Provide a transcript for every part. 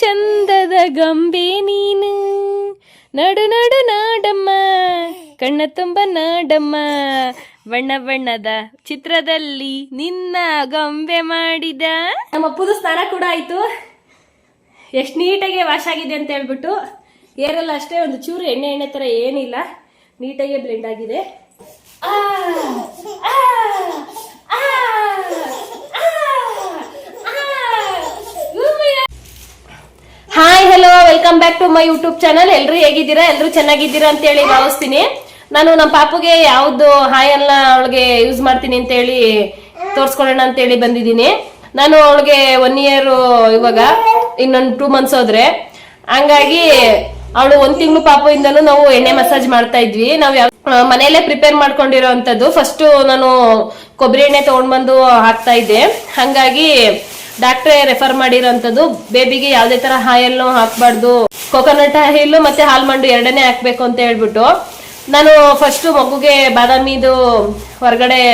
ಚಂದದ ಗೊಂಬೆ ನೀನು. ನಡು ನಡು ನಾಡಮ್ಮ ಕಣ್ಣ ತುಂಬ ನಾಡಮ್ಮ. ಬಣ್ಣ ಬಣ್ಣದ ಚಿತ್ರದಲ್ಲಿ ನಿನ್ನ ಗೊಂಬೆ ಮಾಡಿದ. ನಮ್ಮ ಪುದು ಸ್ನಾನ ಕೂಡ ಆಯ್ತು. ಎಷ್ಟು ನೀಟಾಗಿ ವಾಶ್ ಆಗಿದೆ ಅಂತ ಹೇಳ್ಬಿಟ್ಟು ಏರಲ್ಲ ಅಷ್ಟೇ ಒಂದು ಚೂರು ಎಣ್ಣೆ ಎಣ್ಣೆ ತರ ಏನಿಲ್ಲ. ನೀಟಾಗಿ ಬ್ಲೆಂಡ್ ಆಗಿದೆ. ಆ, ಆ, ಆ. Hi hello welcome back to my YouTube channel ಎಲ್ರು ಹೇಗಿದ್ದೀರಾ? ಎಲ್ರು ಚೆನ್ನಾಗಿದ್ದೀರಾ ಅಂತ ಹೇಳಿ ಭಾವಿಸ್ತೀನಿ. ನಾನು ನಮ್ಮ ಪಾಪುಗೆ ಯಾವ್ದು ಹಾಯ್ ಎಲ್ಲ ಅವಳಿಗೆ ಯೂಸ್ ಮಾಡ್ತೀನಿ ಅಂತ ಹೇಳಿ ತೋರ್ಸ್ಕೊಳ್ಳೋಣ ಅಂತ ಹೇಳಿ ಬಂದಿದ್ದೀನಿ. ನಾನು ಅವಳಿಗೆ ಒನ್ ಇಯರ್ ಇವಾಗ ಇನ್ನೊಂದು ಟೂ ಮಂತ್ಸ್ ಹೋದ್ರೆ. ಹಂಗಾಗಿ ಅವಳು ಒಂದ್ ತಿಂಗಳು ಪಾಪುಯಿಂದನೂ ನಾವು ಎಣ್ಣೆ ಮಸಾಜ್ ಮಾಡ್ತಾ ಇದ್ವಿ. ನಾವು ಯಾವ ಮನೆಯಲ್ಲೇ ಪ್ರಿಪೇರ್ ಮಾಡ್ಕೊಂಡಿರೋ ಅಂತದ್ದು ಫಸ್ಟ್ ನಾನು ಕೊಬ್ಬರಿ ಎಣ್ಣೆ ತಗೊಂಡ್ಬಂದು ಹಾಕ್ತಾ ಇದ್ದೆ. ಹಂಗಾಗಿ ಡಾಕ್ಟ್ರೇ ರೆಫರ್ ಮಾಡಿರೋಂಥದ್ದು ಬೇಬಿಗೆ ಯಾವುದೇ ತರ ಹಾಯಲ್ನು ಹಾಕ್ಬಾರ್ದು. ಕೊಕೊನಟ್ ಆಯಿಲ್ ಮತ್ತೆ ಹಾಲ್ಮಂಡು ಎರಡನೇ ಹಾಕ್ಬೇಕು ಅಂತ ಹೇಳ್ಬಿಟ್ಟು ನಾನು ಫಸ್ಟ್ ಮಗುಗೆ ಬಾದಾಮಿದು ಹೊರಗಡೆ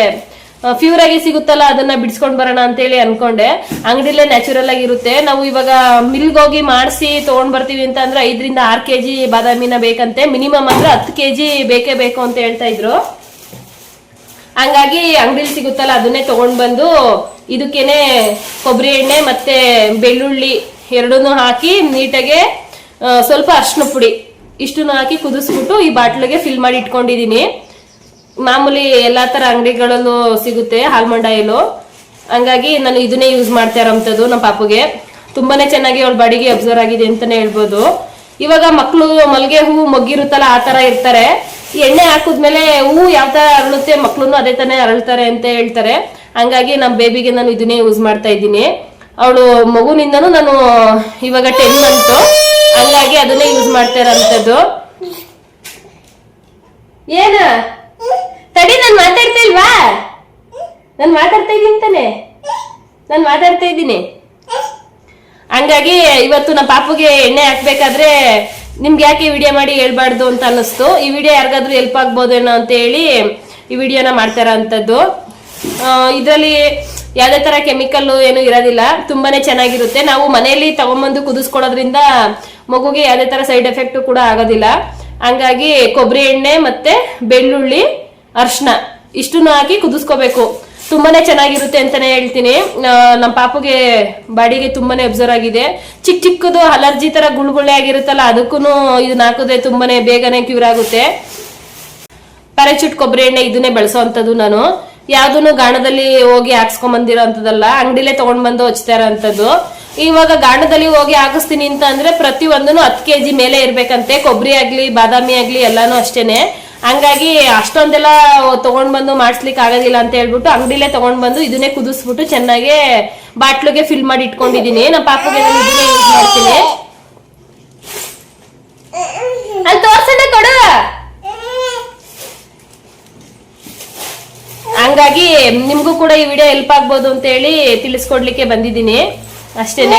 ಫ್ಯೂರ್ ಆಗಿ ಸಿಗುತ್ತಲ್ಲ, ಅದನ್ನ ಬಿಡಿಸ್ಕೊಂಡ್ ಬರೋಣ ಅಂತೇಳಿ ಅನ್ಕೊಂಡೆ. ಅಂಗಡಿಲೇ ನ್ಯಾಚುರಲ್ ಆಗಿರುತ್ತೆ ನಾವು ಇವಾಗ ಮಿಲ್ಗೆ ಹೋಗಿ ಮಾಡಿಸಿ ತಗೊಂಡ್ ಬರ್ತೀವಿ ಅಂತ ಅಂದ್ರೆ ಐದರಿಂದ ಆರು ಕೆಜಿ ಬಾದಾಮಿನ ಬೇಕಂತೆ. ಮಿನಿಮಮ್ ಅಂದ್ರೆ ಹತ್ತು ಕೆಜಿ ಬೇಕೇ ಬೇಕು ಅಂತ ಹೇಳ್ತಾ ಇದ್ರು. ಹಂಗಾಗಿ ಅಂಗಡಿಲಿ ಸಿಗುತ್ತಲ್ಲ, ಅದನ್ನೇ ತಗೊಂಡ್ ಬಂದು ಇದಕ್ಕೇನೆ ಕೊಬ್ಬರಿ ಎಣ್ಣೆ ಮತ್ತೆ ಬೆಳ್ಳುಳ್ಳಿ ಎರಡನ್ನೂ ಹಾಕಿ ನೀಟಾಗೆ ಸ್ವಲ್ಪ ಅರ್ಶಿನ ಪುಡಿ ಇಷ್ಟನ್ನು ಹಾಕಿ ಕುದಿಸ್ಬಿಟ್ಟು ಈ ಬಾಟ್ಲಿಗೆ ಫಿಲ್ ಮಾಡಿ ಇಟ್ಕೊಂಡಿದೀನಿ ಮಾಮೂಲಿ ಎಲ್ಲಾ ತರ ಅಂಗಡಿಗಳಲ್ಲೂ ಸಿಗುತ್ತೆ, ಆಲ್ಮಂಡ್ ಆಯಿಲು. ಹಂಗಾಗಿ ನಾನು ಇದನ್ನೇ ಯೂಸ್ ಮಾಡ್ತಾ ಇರೋಂಥದ್ದು ನಮ್ಮ ಪಾಪುಗೆ. ತುಂಬಾನೇ ಚೆನ್ನಾಗಿ ಅವಳ ಬಾಡಿಗೆ ಅಬ್ಸರ್ವ್ ಆಗಿದೆ ಅಂತಾನೆ ಹೇಳ್ಬೋದು. ಇವಾಗ ಮಕ್ಕಳು ಮಲ್ಗೆ ಹೂವು ಮಗ್ಗಿರುತ್ತಲ್ಲ, ಆ ತರ ಇರ್ತಾರೆ. ಎಣ್ಣೆ ಹಾಕಿದ್ಮೇಲೆ ಹೂವು ಯಾವ ತರ ಅರಳುತ್ತೆ ಮಕ್ಕಳು ಅದೇ ತಾನೇ ಅರಳ್ತಾರೆ ಅಂತ ಹೇಳ್ತಾರೆ. ಹಂಗಾಗಿ ನಮ್ಮ ಬೇಬಿಗೆ ನಾನು ಇದನ್ನೇ ಯೂಸ್ ಮಾಡ್ತಾ ಇದ್ದೀನಿ. ಅವಳು ಮಗುನಿಂದನೂ ನಾನು ಇವಾಗ ಟೆನ್ ಮಂತ್ ಹಂಗಾಗಿ ಅದನ್ನೇ ಯೂಸ್ ಮಾಡ್ತಾ ಇರೋಂಥದ್ದು. ಏನ? ತಡಿ, ನಾನು ಮಾತಾಡ್ತಾ ಇಲ್ವಾ? ನಾನು ಮಾತಾಡ್ತಾ ಇದ್ದೀನಿ ತಾನೆ ನಾನು ಮಾತಾಡ್ತಾ ಇದ್ದೀನಿ. ಹಂಗಾಗಿ ಇವತ್ತು ನಮ್ಮ ಪಾಪುಗೆ ಎಣ್ಣೆ ಹಾಕ್ಬೇಕಾದ್ರೆ ನಿಮ್ಗೆ ಯಾಕೆ ವಿಡಿಯೋ ಮಾಡಿ ಹೇಳ್ಬಾರ್ದು ಅಂತ ಅನ್ನಿಸ್ತು. ಈ ವಿಡಿಯೋ ಯಾರಿಗಾದ್ರೂ ಹೆಲ್ಪ್ ಆಗ್ಬೋದೇನೋ ಅಂತ ಹೇಳಿ ಈ ವಿಡಿಯೋನ ಮಾಡ್ತಾರ ಅಂತದ್ದು ಇದರಲ್ಲಿ ಯಾವುದೇ ತರ ಕೆಮಿಕಲ್ ಏನು ಇರೋದಿಲ್ಲ. ತುಂಬಾನೇ ಚೆನ್ನಾಗಿರುತ್ತೆ. ನಾವು ಮನೆಯಲ್ಲಿ ತಗೊಂಬಂದು ಕುದಿಸ್ಕೊಳೋದ್ರಿಂದ ಮಗುಗೆ ಯಾವುದೇ ತರ ಸೈಡ್ ಎಫೆಕ್ಟ್ ಕೂಡ ಆಗೋದಿಲ್ಲ. ಹಂಗಾಗಿ ಕೊಬ್ಬರಿ ಎಣ್ಣೆ ಮತ್ತೆ ಬೆಳ್ಳುಳ್ಳಿ ಅರ್ಶಿನ ಇಷ್ಟನ್ನು ಹಾಕಿ ಕುದಿಸ್ಕೋಬೇಕು. ತುಂಬಾನೇ ಚೆನ್ನಾಗಿರುತ್ತೆ ಅಂತಾನೆ ಹೇಳ್ತೀನಿ. ನಮ್ಮ ಪಾಪುಗೆ ಬಾಡಿಗೆ ತುಂಬಾನೇ ಅಬ್ಸರ್ವ್ ಆಗಿದೆ. ಚಿಕ್ಕ ಚಿಕ್ಕದು ಅಲರ್ಜಿ ತರ ಗುಳ್ಗುಳ್ಳೆ ಆಗಿರುತ್ತಲ್ಲ ಅದಕ್ಕೂ ಇದನ್ನ ಹಾಕಿದ್ರೆ ತುಂಬಾನೇ ಬೇಗನೆ ಕ್ಯೂರ್ ಆಗುತ್ತೆ. ಪ್ಯಾರಾಚೂಟ್ ಕೊಬ್ಬರಿ ಎಣ್ಣೆ ಇದನ್ನೇ ಬಳಸೋವಂಥದ್ದು ನಾನು. ಯಾವ್ದನ್ನು ಗಾಣದಲ್ಲಿ ಹೋಗಿ ಹಾಕ್ಸ್ಕೊಂಡ್ ಅಂತದಲ್ಲ ಅಂಗಡಿಲೇ ತಗೊಂಡ್ ಬಂದು ಹಚ್ತಾ ಇರೋಂಥದ್ದು ಇವಾಗ ಗಾಣದಲ್ಲಿ ಹೋಗಿ ಹಾಕಿಸ್ತೀನಿ ಅಂತ ಅಂದ್ರೆ ಪ್ರತಿ ಒಂದನ್ನು ಹತ್ತು ಕೆಜಿ ಮೇಲೆ ಇರ್ಬೇಕಂತೆ. ಕೊಬ್ಬರಿ ಆಗ್ಲಿ, ಬಾದಾಮಿ ಆಗ್ಲಿ ಎಲ್ಲಾನು ಅಷ್ಟೇನೆ. ಹಂಗಾಗಿ ಅಷ್ಟೊಂದೆಲ್ಲ ತಗೊಂಡ್ ಬಂದು ಮಾಡಿಸ್ಲಿಕ್ಕೆ ಆಗೋದಿಲ್ಲ ಅಂತ ಹೇಳ್ಬಿಟ್ಟು ಅಂಗಡಿಲೇ ತಗೊಂಡ್ ಬಂದು ಇದನ್ನೇ ಕುದಿಸ್ಬಿಟ್ಟು ಚೆನ್ನಾಗಿ ಬಾಟ್ಲಿಗೆ ಫಿಲ್ ಮಾಡಿ ಇಟ್ಕೊಂಡಿದೀನಿ ನಮ್ಮ ಪಾಪಗೆ ಮಾಡ್ತೀನಿ. ಅಲ್ಲಿ ತೋರ್ಸಣ್ಣ ಕೊಡು. ಹಂಗಾಗಿ ನಿಮ್ಗೂ ಕೂಡ ಈ ವಿಡಿಯೋ ಹೆಲ್ಪ್ ಆಗ್ಬೋದು ಅಂತ ಹೇಳಿ ತಿಳಿಸ್ಕೊಡ್ಲಿಕ್ಕೆ ಬಂದಿದ್ದೀನಿ. ಅಷ್ಟೇನೆ.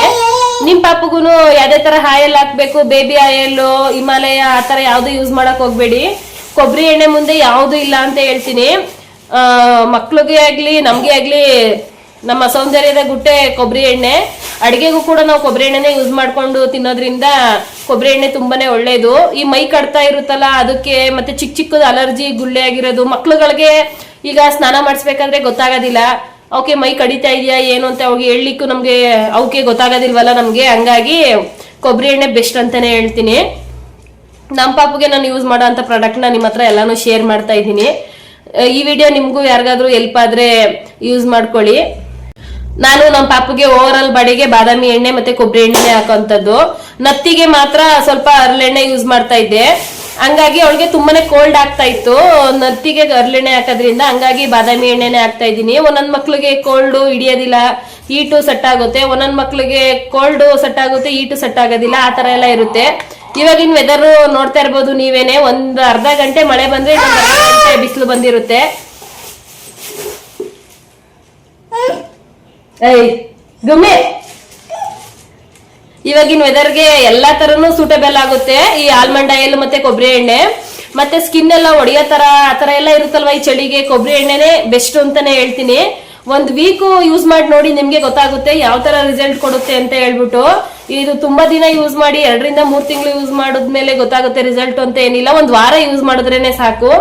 ನಿಮ್ ಪಾಪುಗುನು ಯಾವ್ದೇ ತರ ಹಾಯಲ್ ಹಾಕ್ಬೇಕು ಬೇಬಿ ಆಯಲ್ ಹಿಮಾಲಯ, ಆ ತರ ಯಾವ್ದು ಯೂಸ್ ಮಾಡಕ್ ಹೋಗ್ಬೇಡಿ. ಕೊಬ್ಬರಿ ಎಣ್ಣೆ ಮುಂದೆ ಯಾವ್ದು ಇಲ್ಲ ಅಂತ ಹೇಳ್ತೀನಿ. ಮಕ್ಳಿಗೆ ಆಗ್ಲಿ, ನಮ್ಗೆ ಆಗ್ಲಿ, ನಮ್ಮ ಸೌಂದರ್ಯದ ಗುಟ್ಟೆ ಕೊಬ್ಬರಿ ಎಣ್ಣೆ. ಅಡಿಗೆಗೂ ಕೂಡ ನಾವು ಕೊಬ್ಬರಿ ಎಣ್ಣೆನೇ ಯೂಸ್ ಮಾಡ್ಕೊಂಡು ತಿನ್ನೋದ್ರಿಂದ ಕೊಬ್ಬರಿ ಎಣ್ಣೆ ತುಂಬಾನೇ ಒಳ್ಳೇದು. ಈ ಮೈ ಕಡ್ತಾ ಇರುತ್ತಲ್ಲ, ಅದಕ್ಕೆ ಮತ್ತೆ ಚಿಕ್ಕ ಚಿಕ್ಕದು ಅಲರ್ಜಿ ಗುಳ್ಳೆ ಆಗಿರೋದು, ಮಕ್ಳುಗಳಿಗೆ ಈಗ ಸ್ನಾನ ಮಾಡಿಸ್ಬೇಕಂದ್ರೆ ಗೊತ್ತಾಗೋದಿಲ್ಲ. ಅವಕ್ಕೆ ಮೈ ಕಡಿತಾ ಇದೆಯಾ, ಏನು ಅಂತ ಅವಾಗ ಹೇಳಲಿಕ್ಕೂ ನಮಗೆ ಅವಕ್ಕೆ ಗೊತ್ತಾಗೋದಿಲ್ವಲ್ಲ ನಮಗೆ. ಹಂಗಾಗಿ ಕೊಬ್ಬರಿ ಎಣ್ಣೆ ಬೆಸ್ಟ್ ಅಂತಾನೆ ಹೇಳ್ತೀನಿ. ನಮ್ಮ ಪಾಪುಗೆ ನಾನು ಯೂಸ್ ಮಾಡೋ ಅಂಥ ಪ್ರಾಡಕ್ಟ್ನ ನಿಮ್ಮ ಹತ್ರ ಎಲ್ಲನೂ ಶೇರ್ ಮಾಡ್ತಾ ಇದ್ದೀನಿ. ಈ ವಿಡಿಯೋ ನಿಮಗೂ ಯಾರಿಗಾದ್ರೂ ಎಲ್ಪ್ ಆದ್ರೆ ಯೂಸ್ ಮಾಡ್ಕೊಳ್ಳಿ. ನಾನು ನಮ್ಮ ಪಾಪುಗೆ ಓವರ್ ಆಲ್ ಬಾಡಿಗೆ ಬಾದಾಮಿ ಎಣ್ಣೆ ಮತ್ತೆ ಕೊಬ್ಬರಿ ಎಣ್ಣೆ ಹಾಕೋಂಥದ್ದು ನತ್ತಿಗೆ ಮಾತ್ರ ಸ್ವಲ್ಪ ಅರಳೆಣ್ಣೆ ಯೂಸ್ ಮಾಡ್ತಾ ಇದ್ದೆ. ಹಂಗಾಗಿ ಅವಳಿಗೆ ತುಂಬಾನೇ ಕೋಲ್ಡ್ ಆಗ್ತಾ ಇತ್ತು. ನತ್ತಿಗೆ ಗರ್ಲೆಣ್ಣೆ ಹಾಕೋದ್ರಿಂದ ಹಂಗಾಗಿ ಬಾದಾಮಿ ಎಣ್ಣೆನೆ ಹಾಕ್ತಾ ಇದ್ದೀನಿ. ಒಂದೊಂದ್ ಮಕ್ಳಿಗೆ ಕೋಲ್ಡ್ ಹಿಡಿಯೋದಿಲ್ಲ ಈಟು ಸೆಟ್ ಆಗುತ್ತೆ. ಒಂದೊಂದ್ ಮಕ್ಳಿಗೆ ಕೋಲ್ಡ್ ಸೆಟ್ ಆಗುತ್ತೆ ಈಟು ಸೆಟ್ ಆಗೋದಿಲ್ಲ. ಆ ತರ ಎಲ್ಲ ಇರುತ್ತೆ. ಇವಾಗಿನ ವೆದರ್ ನೋಡ್ತಾ ಇರ್ಬೋದು ನೀವೇನೆ. ಒಂದ್ ಅರ್ಧ ಗಂಟೆ ಮಳೆ ಬಂದ್ರೆ ಬಿಸಿಲು ಬಂದಿರುತ್ತೆ. ಏಯ್ ಗುಮ್ಮಿ ಇವಾಗಿನ ವೆದರ್ಗೆ ಎಲ್ಲಾ ತರನು ಸೂಟಬಲ್ ಆಗುತ್ತೆ. ಈ ಆಲ್ಮಂಡ್ ಆಯಿಲ್ ಮತ್ತೆ ಕೊಬ್ಬರಿ ಎಣ್ಣೆ. ಮತ್ತೆ ಸ್ಕಿನ್ ಎಲ್ಲ ಒಡೆಯೋ ತರ, ಆ ತರ ಎಲ್ಲ ಇರುತ್ತಲ್ವಾ ಈ ಚಳಿಗೆ? ಕೊಬ್ಬರಿ ಎಣ್ಣೆನೆ ಬೆಸ್ಟ್ ಅಂತಾನೆ ಹೇಳ್ತೀನಿ. ಒಂದ್ ವೀಕ್ ಯೂಸ್ ಮಾಡಿ ನೋಡಿ ನಿಮ್ಗೆ ಗೊತ್ತಾಗುತ್ತೆ ಯಾವ ತರ ರಿಸಲ್ಟ್ ಕೊಡುತ್ತೆ ಅಂತ ಹೇಳ್ಬಿಟ್ಟು. ಇದು ತುಂಬಾ ದಿನ ಯೂಸ್ ಮಾಡಿ, ಎರಡರಿಂದ ಮೂರ್ ತಿಂಗಳು ಯೂಸ್ ಮಾಡಿದ್ಮೇಲೆ ಗೊತ್ತಾಗುತ್ತೆ ರಿಸಲ್ಟ್ ಅಂತ ಏನಿಲ್ಲ. ಒಂದ್ ವಾರ ಯೂಸ್ ಮಾಡಿದ್ರೇನೆ ಸಾಕು.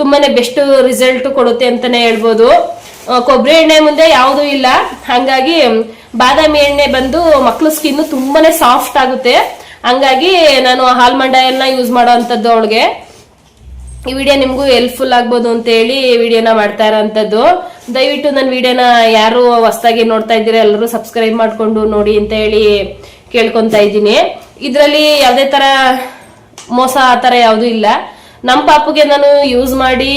ತುಂಬಾನೇ ಬೆಸ್ಟ್ ರಿಸಲ್ಟ್ ಕೊಡುತ್ತೆ ಅಂತಾನೆ ಹೇಳ್ಬೋದು. ಕೊಬ್ಬರಿ ಎಣ್ಣೆ ಮುಂದೆ ಯಾವುದೂ ಇಲ್ಲ. ಹಂಗಾಗಿ ಬಾದಾಮಿ ಎಣ್ಣೆ ಬಂದು ಮಕ್ಕಳು ಸ್ಕಿನ್ ತುಂಬಾನೇ ಸಾಫ್ಟ್ ಆಗುತ್ತೆ. ಹಂಗಾಗಿ ನಾನು ಆಲ್ಮಂಡ್ ಯೂಸ್ ಮಾಡೋ ಅಂಥದ್ದು ಅವಳಿಗೆ. ಈ ವಿಡಿಯೋ ನಿಮಗೂ ಹೆಲ್ಪ್ಫುಲ್ ಆಗ್ಬೋದು ಅಂತ ಹೇಳಿ ವಿಡಿಯೋನ ಮಾಡ್ತಾ ಇರೋಂಥದ್ದು ದಯವಿಟ್ಟು ನನ್ನ ವಿಡಿಯೋನ ಯಾರು ಹೊಸದಾಗಿ ನೋಡ್ತಾ ಇದ್ದೀರಾ, ಎಲ್ಲರೂ ಸಬ್ಸ್ಕ್ರೈಬ್ ಮಾಡಿಕೊಂಡು ನೋಡಿ ಅಂತ ಹೇಳಿ ಕೇಳ್ಕೊತಾ ಇದ್ದೀನಿ. ಇದರಲ್ಲಿ ಯಾವುದೇ ಥರ ಮೋಸ ಆ ಥರ ಯಾವುದೂ ಇಲ್ಲ. ನಮ್ಮ ಪಾಪುಗೆ ನಾನು ಯೂಸ್ ಮಾಡಿ,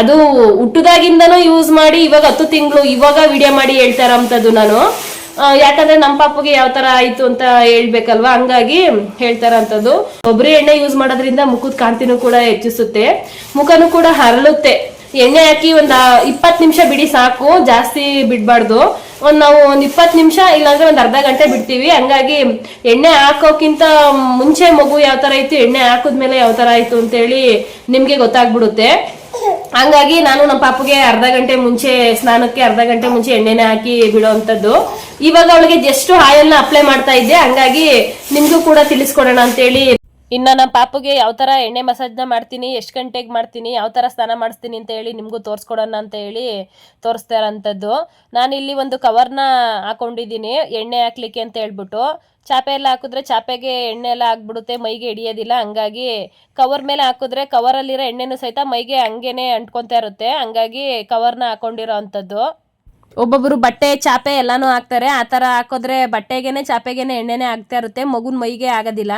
ಅದು ಹುಟ್ಟದಾಗಿಂದನೂ ಯೂಸ್ ಮಾಡಿ, ಇವಾಗ ಹತ್ತು ತಿಂಗಳು ಇವಾಗ ವಿಡಿಯೋ ಮಾಡಿ ಹೇಳ್ತಾ ಇರೋಂಥದ್ದು ನಾನು. ಯಾಕಂದ್ರೆ ನಮ್ಮ ಪಾಪಗೆ ಯಾವ ತರ ಆಯ್ತು ಅಂತ ಹೇಳ್ಬೇಕಲ್ವಾ? ಹಂಗಾಗಿ ಹೇಳ್ತಾರಂತದ್ದು. ಕೊಬ್ಬರಿ ಎಣ್ಣೆ ಯೂಸ್ ಮಾಡೋದ್ರಿಂದ ಮುಖದ ಕಾಂತಿನೂ ಕೂಡ ಹೆಚ್ಚಿಸುತ್ತೆ. ಮುಖನೂ ಕೂಡ ಹರಳುತ್ತೆ. ಎಣ್ಣೆ ಹಾಕಿ ಒಂದ್ ಇಪ್ಪತ್ ನಿಮಿಷ ಬಿಡಿ ಸಾಕು, ಜಾಸ್ತಿ ಬಿಡ್ಬಾರ್ದು. ಒಂದ್ ನಾವು ಒಂದ್ ಇಪ್ಪತ್ತು ನಿಮಿಷ ಇಲ್ಲಾಂದ್ರೆ ಒಂದ್ ಅರ್ಧ ಗಂಟೆ ಬಿಡ್ತೀವಿ. ಹಂಗಾಗಿ ಎಣ್ಣೆ ಹಾಕೋಕ್ಕಿಂತ ಮುಂಚೆ ಮಗು ಯಾವ ತರ ಇತ್ತು, ಎಣ್ಣೆ ಹಾಕಿದ್ಮೇಲೆ ಯಾವ ತರ ಆಯ್ತು ಅಂತ ಹೇಳಿ ನಿಮ್ಗೆ ಗೊತ್ತಾಗ್ಬಿಡುತ್ತೆ. ಹಂಗಾಗಿ ನಾನು ನಮ್ಮ ಪಾಪಗೆ ಅರ್ಧ ಗಂಟೆ ಮುಂಚೆ, ಸ್ನಾನಕ್ಕೆ ಅರ್ಧ ಗಂಟೆ ಮುಂಚೆ ಎಣ್ಣೆನೆ ಹಾಕಿ ಬಿಡೋವಂಥದ್ದು ಇವಾಗ ಅವಳಿಗೆ ಜಸ್ಟ್ ಆಯಿಲ್ನ ಅಪ್ಲೈ ಮಾಡ್ತಾ ಇದ್ದೆ. ಹಂಗಾಗಿ ನಿಮ್ಗೂ ಕೂಡ ತಿಳಿಸ್ಕೊಡೋಣ ಅಂತೇಳಿ. ಇನ್ನ ನಮ್ಮ ಪಾಪುಗೆ ಯಾವ ತರ ಎಣ್ಣೆ ಮಸಾಜ್ನ ಮಾಡ್ತೀನಿ, ಎಷ್ಟು ಗಂಟೆಗೆ ಮಾಡ್ತೀನಿ, ಯಾವ ತರ ಸ್ನಾನ ಮಾಡಿಸ್ತೀನಿ ಅಂತ ಹೇಳಿ ನಿಮಗೂ ತೋರಿಸ್ಕೊಡೋಣ ಅಂತ ಹೇಳಿ ತೋರಿಸ್ತಾ ಇರೋಂಥದ್ದು. ಇಲ್ಲಿ ಒಂದು ಕವರ್ನ ಹಾಕೊಂಡಿದ್ದೀನಿ, ಎಣ್ಣೆ ಹಾಕ್ಲಿಕ್ಕೆ ಅಂತ ಹೇಳ್ಬಿಟ್ಟು. ಚಾಪೆ ಎಲ್ಲ ಹಾಕಿದ್ರೆ ಚಾಪೆಗೆ ಎಣ್ಣೆ ಎಲ್ಲ ಆಗ್ಬಿಡುತ್ತೆ, ಮೈಗೆ ಹಿಡಿಯೋದಿಲ್ಲ. ಹಂಗಾಗಿ ಕವರ್ ಮೇಲೆ ಹಾಕಿದ್ರೆ ಕವರಲ್ಲಿರೋ ಎಣ್ಣೆನೂ ಸಹಿತ ಮೈಗೆ ಹಂಗೇನೆ ಅಂಟ್ಕೊತಾ ಇರುತ್ತೆ. ಹಂಗಾಗಿ ಕವರ್ನ ಹಾಕೊಂಡಿರೋ ಅಂಥದ್ದು. ಒಬ್ಬೊಬ್ರು ಬಟ್ಟೆ, ಚಾಪೆ ಎಲ್ಲಾನು ಹಾಕ್ತಾರೆ. ಆ ಥರ ಹಾಕೋದ್ರೆ ಬಟ್ಟೆಗೆನೆ, ಚಾಪೆಗೆನೆ ಎಣ್ಣೆನೆ ಆಗ್ತಾ ಇರುತ್ತೆ. ಮಗುನ ಮೈಗೆ ಆಗೋದಿಲ್ಲ.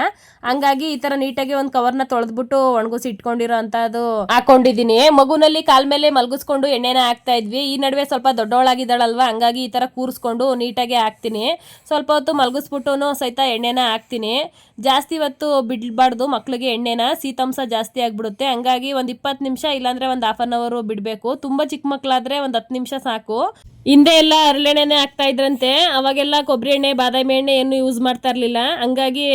ಹಂಗಾಗಿ ಈ ಥರ ನೀಟಾಗಿ ಒಂದು ಕವರ್ನ ತೊಳೆದ್ಬಿಟ್ಟು ಒಣಗಿಸಿ ಇಟ್ಕೊಂಡಿರೋ ಅಂಥದ್ದು ಹಾಕೊಂಡಿದ್ದೀನಿ. ಮಗುನಲ್ಲಿ ಕಾಲ್ ಮೇಲೆ ಮಲಗಿಸ್ಕೊಂಡು ಎಣ್ಣೆನ ಹಾಕ್ತಾ ಇದ್ವಿ. ಈ ನಡುವೆ ಸ್ವಲ್ಪ ದೊಡ್ಡವಳಾಗಿದ್ದಾಳಲ್ವಾ? ಹಂಗಾಗಿ ಈ ಥರ ಕೂರಿಸ್ಕೊಂಡು ನೀಟಾಗಿ ಹಾಕ್ತೀನಿ. ಸ್ವಲ್ಪ ಹೊತ್ತು ಮಲಗಿಸ್ಬಿಟ್ಟು ಸಹಿತ ಎಣ್ಣೆನ ಹಾಕ್ತೀನಿ. ಜಾಸ್ತಿ ಹೊತ್ತು ಬಿಡಬಾರ್ದು ಮಕ್ಳಿಗೆ ಎಣ್ಣೆನ. ಶೀತಾಂಶ ಜಾಸ್ತಿ ಆಗಿಬಿಡುತ್ತೆ. ಹಂಗಾಗಿ ಒಂದು ಇಪ್ಪತ್ತು ನಿಮಿಷ ಇಲ್ಲಾಂದ್ರೆ ಒಂದು ಹಾಫ್ ಅನ್ ಅವರು ಬಿಡಬೇಕು. ತುಂಬ ಚಿಕ್ಕ ಮಕ್ಕಳಾದರೆ ಒಂದು ಹತ್ತು ನಿಮಿಷ ಸಾಕು. ಹಿಂದೆ ಎಲ್ಲ ಹರಳೆಣ್ಣೆನೆ ಹಾಕ್ತಾ ಇದ್ರಂತೆ, ಅವಾಗೆಲ್ಲ ಕೊಬ್ಬರಿ ಎಣ್ಣೆ, ಬಾದಾಮಿ ಎಣ್ಣೆ ಏನು ಯೂಸ್ ಮಾಡ್ತಾ ಇರಲಿಲ್ಲ. ಹಂಗಾಗಿ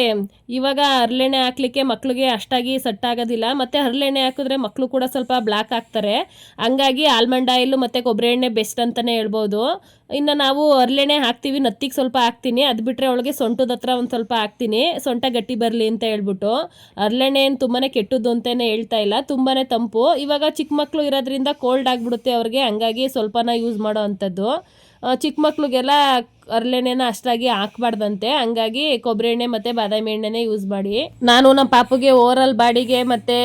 ಇವಾಗ ಹರಳೆಣ್ಣೆ ಹಾಕ್ಲಿಕ್ಕೆ ಮಕ್ಳಿಗೆ ಅಷ್ಟಾಗಿ ಸೆಟ್ ಆಗೋದಿಲ್ಲ ಮತ್ತೆ ಹರಳೆಣ್ಣೆ ಹಾಕಿದ್ರೆ ಮಕ್ಕಳು ಕೂಡ ಸ್ವಲ್ಪ ಬ್ಲ್ಯಾಕ್ ಆಗ್ತಾರೆ. ಹಂಗಾಗಿ ಆಲ್ಮಂಡ್ ಆಯಿಲ್ ಮತ್ತೆ ಕೊಬ್ಬರಿ ಎಣ್ಣೆ ಬೆಸ್ಟ್ ಅಂತಾನೆ ಹೇಳ್ಬೋದು. ಇನ್ನು ನಾವು ಹರಳೆಣ್ಣೆ ಹಾಕ್ತೀವಿ, ನತ್ತಿಗೆ ಸ್ವಲ್ಪ ಹಾಕ್ತೀನಿ. ಅದು ಬಿಟ್ಟರೆ ಅವಳಿಗೆ ಸೊಂಟದ ಹತ್ರ ಒಂದು ಸ್ವಲ್ಪ ಹಾಕ್ತೀನಿ. ಸೊಂಟ ಗಟ್ಟಿ ಬರಲಿ ಅಂತ ಹೇಳ್ಬಿಟ್ಟು. ಹರಳೆಣ್ಣೆ ಏನು ತುಂಬಾ ಕೆಟ್ಟದ್ದು ಅಂತಲೇ ಹೇಳ್ತಾ ಇಲ್ಲ. ತುಂಬಾ ತಂಪು. ಇವಾಗ ಚಿಕ್ಕ ಮಕ್ಕಳು ಇರೋದ್ರಿಂದ ಕೋಲ್ಡ್ ಆಗಿಬಿಡುತ್ತೆ ಅವ್ರಿಗೆ. ಹಂಗಾಗಿ ಸ್ವಲ್ಪನ ಯೂಸ್ ಮಾಡೋ ಅಂಥದ್ದು. ಚಿಕ್ಕ ಮಕ್ಳಿಗೆಲ್ಲ ಹರಳೆಣ್ಣೆನ ಅಷ್ಟಾಗಿ ಹಾಕ್ಬಾರ್ದಂತೆ. ಹಂಗಾಗಿ ಕೊಬ್ಬರಿ ಎಣ್ಣೆ ಮತ್ತು ಬಾದಾಮಿ ಎಣ್ಣೆನೇ ಯೂಸ್ ಮಾಡಿ. ನಾನು ನಮ್ಮ ಪಾಪುಗೆ ಓರಲ್ ಬಾಡಿಗೆ ಮತ್ತು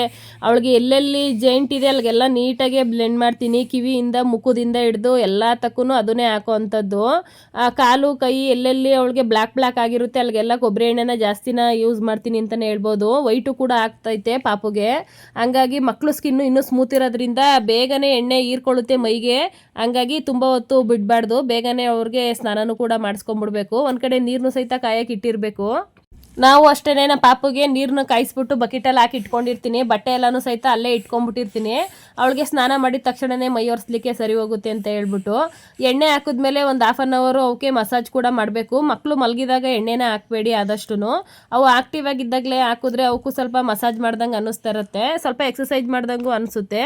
ಅವಳಿಗೆ ಎಲ್ಲೆಲ್ಲಿ ಜೈಂಟ್ ಇದೆ ಅಲ್ಲಿಗೆಲ್ಲ ನೀಟಾಗಿ ಬ್ಲೆಂಡ್ ಮಾಡ್ತೀನಿ. ಕಿವಿಯಿಂದ, ಮುಖದಿಂದ ಹಿಡಿದು ಎಲ್ಲ ತಕ್ಕೂ ಅದನ್ನೇ ಹಾಕೋ ಅಂಥದ್ದು ಕಾಲು, ಕೈ ಎಲ್ಲೆಲ್ಲಿ ಅವಳಿಗೆ ಬ್ಲ್ಯಾಕ್ ಬ್ಲ್ಯಾಕ್ ಆಗಿರುತ್ತೆ ಅಲ್ಲಿಗೆಲ್ಲ ಕೊಬ್ಬರಿ ಎಣ್ಣೆನ ಜಾಸ್ತಿನ ಯೂಸ್ ಮಾಡ್ತೀನಿ ಅಂತಲೇ ಹೇಳ್ಬೋದು. ವೈಟು ಕೂಡ ಆಗ್ತೈತೆ ಪಾಪುಗೆ. ಹಂಗಾಗಿ ಮಕ್ಕಳು ಸ್ಕಿನ್ನು ಇನ್ನೂ ಸ್ಮೂತ್ ಇರೋದ್ರಿಂದ ಬೇಗನೆ ಎಣ್ಣೆ ಹೀರ್ಕೊಳ್ಳುತ್ತೆ ಮೈಗೆ. ಹಂಗಾಗಿ ತುಂಬ ಹೊತ್ತು ಬಿಡಬಾರ್ದು. ಬೇಗನೆ ಅವ್ರಿಗೆ ಸ್ನಾನನೂ ಕೂಡ ಮಾಡಿಸ್ಕೊಂಡ್ಬಿಡ್ಬೇಕು ಒಂದ್ ಕಡೆ ನೀರನ್ನು ಸಹಿತ ಕಾಯಕ್ಕೆ ಇಟ್ಟಿರಬೇಕು. ನಾವು ಅಷ್ಟೇ ನಮ್ಮ ಪಾಪುಗೆ ನೀರನ್ನ ಕಾಯಿಸ್ಬಿಟ್ಟು ಬಕೆಟಲ್ಲಿ ಹಾಕಿ ಇಟ್ಕೊಂಡಿರ್ತೀನಿ, ಬಟ್ಟೆ ಎಲ್ಲಾನು ಸಹಿತ ಅಲ್ಲೇ ಇಟ್ಕೊಂಡ್ಬಿಟ್ಟಿರ್ತೀನಿ. ಅವಳಿಗೆ ಸ್ನಾನ ಮಾಡಿದ ತಕ್ಷಣನೇ ಮೈ ಒರೆಸ್ಲಿಕ್ಕೆ ಸರಿ ಹೋಗುತ್ತೆ ಅಂತ ಹೇಳ್ಬಿಟ್ಟು, ಎಣ್ಣೆ ಹಾಕಿದ್ಮೇಲೆ ಒಂದು ಹಾಫ್ ಆನ್ ಅವರು ಅವಕ್ಕೆ ಮಸಾಜ್ ಕೂಡ ಮಾಡಬೇಕು. ಮಕ್ಕಳು ಮಲಗಿದಾಗ ಎಣ್ಣೆನ ಹಾಕಬೇಡಿ ಆದಷ್ಟು ಅವು ಆಕ್ಟಿವ್ ಆಗಿದ್ದಾಗಲೇ ಹಾಕಿದ್ರೆ ಅವಕ್ಕೂ ಸ್ವಲ್ಪ ಮಸಾಜ್ ಮಾಡ್ದಂಗೆ ಅನ್ನಿಸ್ತಾ ಇರುತ್ತೆ. ಸ್ವಲ್ಪ ಎಕ್ಸಸೈಸ್ ಮಾಡ್ದಂಗೂ ಅನಿಸುತ್ತೆ.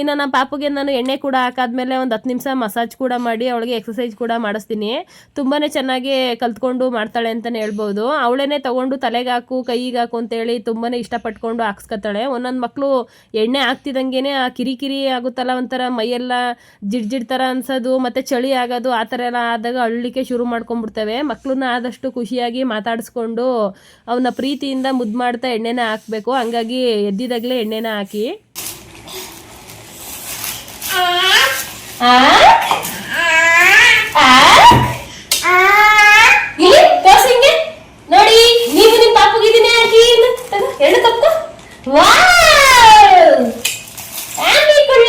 ಇನ್ನು ನಮ್ಮ ಪಾಪುಗೆ ನಾನು ಎಣ್ಣೆ ಕೂಡ ಹಾಕಾದ್ಮೇಲೆ ಒಂದು ಹತ್ತು ನಿಮಿಷ ಮಸಾಜ್ ಕೂಡ ಮಾಡಿ ಅವಳಿಗೆ ಎಕ್ಸಸೈಸ್ ಕೂಡ ಮಾಡಿಸ್ತೀನಿ. ತುಂಬಾ ಚೆನ್ನಾಗಿ ಕಲ್ತ್ಕೊಂಡು ಮಾಡ್ತಾಳೆ ಅಂತಲೇ ಹೇಳ್ಬೋದು. ಅವಳೇನೆ ತಗೊಂಡು ತಲೆಗೆ ಹಾಕು, ಕೈಗೆ ಹಾಕು ಅಂತೇಳಿ ತುಂಬಾ ಇಷ್ಟಪಟ್ಕೊಂಡು ಹಾಕ್ಸ್ಕೊತಾಳೆ. ಒಂದೊಂದು ಮಕ್ಕಳು ಎಣ್ಣೆ ಹಾಕ್ತಿದ್ದಂಗೆ ಆ ಕಿರಿಕಿರಿ ಆಗುತ್ತಲ್ಲ ಒಂಥರ ಮೈಯೆಲ್ಲ ಜಿಡ್ ಜಿಡ್ ಥರ ಅನ್ಸೋದು, ಮತ್ತು ಚಳಿ ಆಗೋದು, ಆ ಥರ ಎಲ್ಲ ಆದಾಗ ಅಳ್ಳಿಕೆ ಶುರು ಮಾಡ್ಕೊಂಡ್ಬಿಡ್ತವೆ. ಮಕ್ಕಳನ್ನ ಆದಷ್ಟು ಖುಷಿಯಾಗಿ ಮಾತಾಡಿಸ್ಕೊಂಡು ಅವನ್ನ ಪ್ರೀತಿಯಿಂದ ಮುದ್ದು ಮಾಡ್ತಾ ಎಣ್ಣೆನ ಹಾಕಬೇಕು. ಹಂಗಾಗಿ ಎದ್ದಿದಾಗಲೇ ಎಣ್ಣೆನ ಹಾಕಿ. ಇಲ್ಲಿ ತೋರ್ಸು ಹಿಂಗೆ. ನೋಡಿ ನೀವು ನಿಮ್ಮ ಪಾಪುಗಿದ್ದೀನಿ ಹಾಕಿ ತಗೋ, ತಪ್ಪು. ವಾವ್! ಆಮಿ ಕುಳ್ಳ.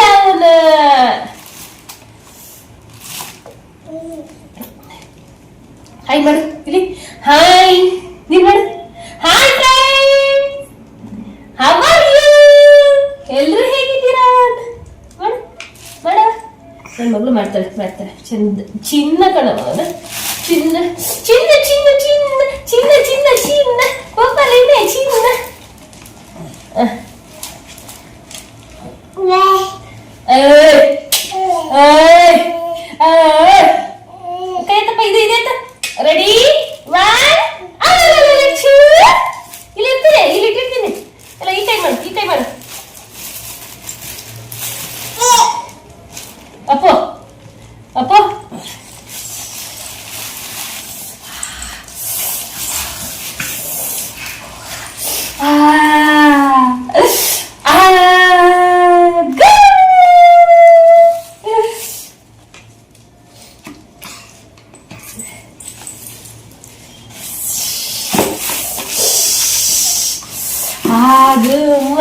ಹಾಯ್ ಮಾಡು. ಇಲ್ಲಿ. ಹಾಯ್ ನೀನ್ ಮಾಡು. Hi friends how are you ಹೇಗಿದ್ದೀರಾ? ಮಾಡು. ನನ್ನ ಮಗಳು ಮಾಡ್ತಾಳೆ ಮಾಡ್ತಾಳೆ. ಚಂದ ಚಿನ್ನ ఆగవ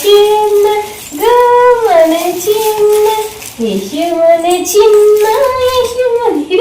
చిన్న గమన చిన్న యశువన చిన్న యశువని